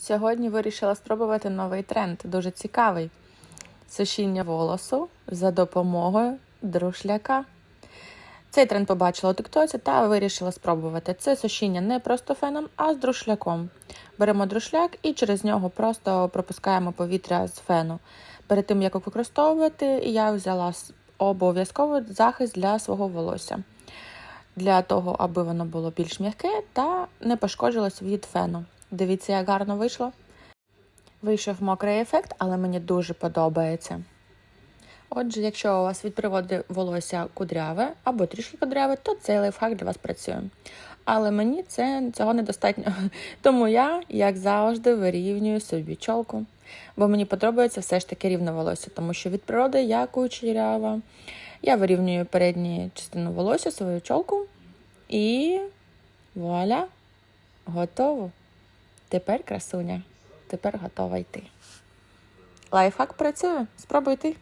Сьогодні вирішила спробувати новий тренд, дуже цікавий. Сушіння волосу за допомогою друшляка. Цей тренд побачила у тиктоці та вирішила спробувати. Це сушіння не просто феном, а з друшляком. Беремо друшляк і через нього просто пропускаємо повітря з фену. Перед тим, як використовувати, я взяла обов'язково захист для свого волосся. Для того, аби воно було більш м'яке та не пошкоджилось від фену. Дивіться, як гарно вийшло. Вийшов мокрий ефект, але мені дуже подобається. Отже, якщо у вас від природи волосся кудряве або трішки кудряве, то цей лайфхак для вас працює. Але мені це, цього недостатньо. Тому я, як завжди, вирівнюю собі чолку. Бо мені подобається все ж таки рівне волосся, тому що від природи я кучерява. Я вирівнюю передню частину волосся, свою чолку. І вуаля, готово. Тепер красуня. Тепер готова йти. Лайфхак працює. Спробуй ти.